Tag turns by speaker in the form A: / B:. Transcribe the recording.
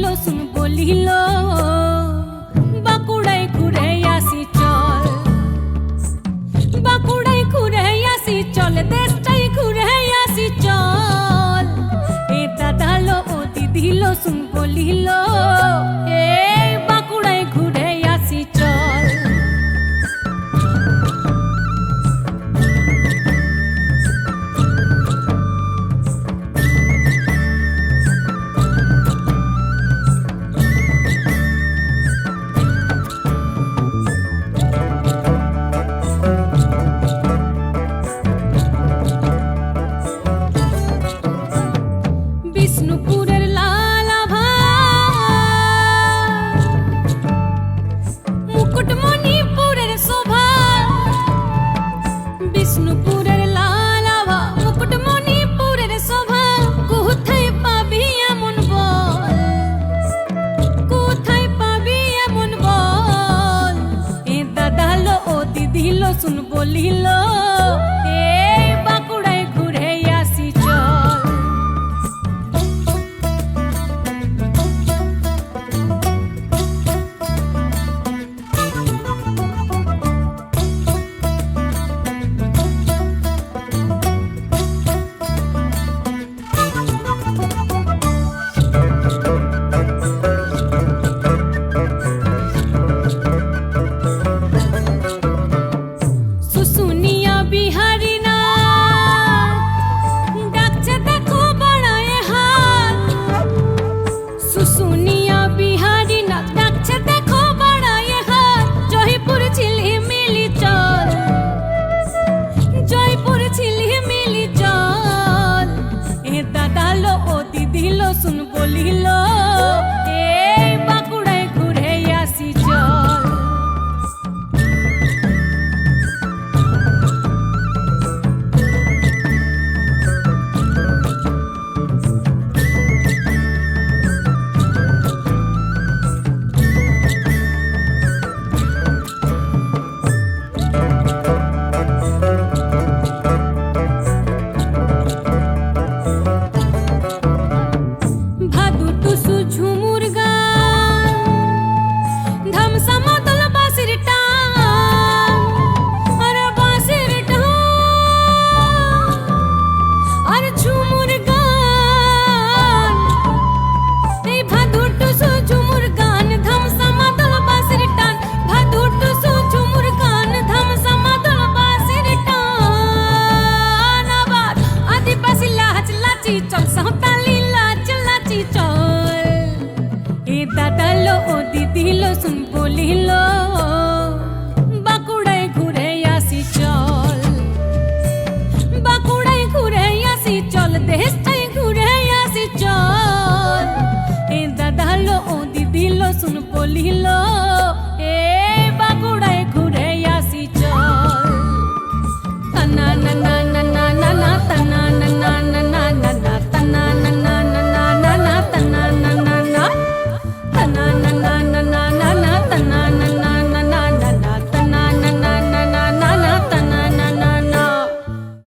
A: los ও দিদিল শুন বলিল অদি দিল শুন বলিল, বাঁকুড়ায় ঘুরে আসি চল। বাঁকুড়ায় ঘুরে আসি চল, দেশটায় ঘুরে আসি চল। এ দাদালো অদি দিল শুন বলিল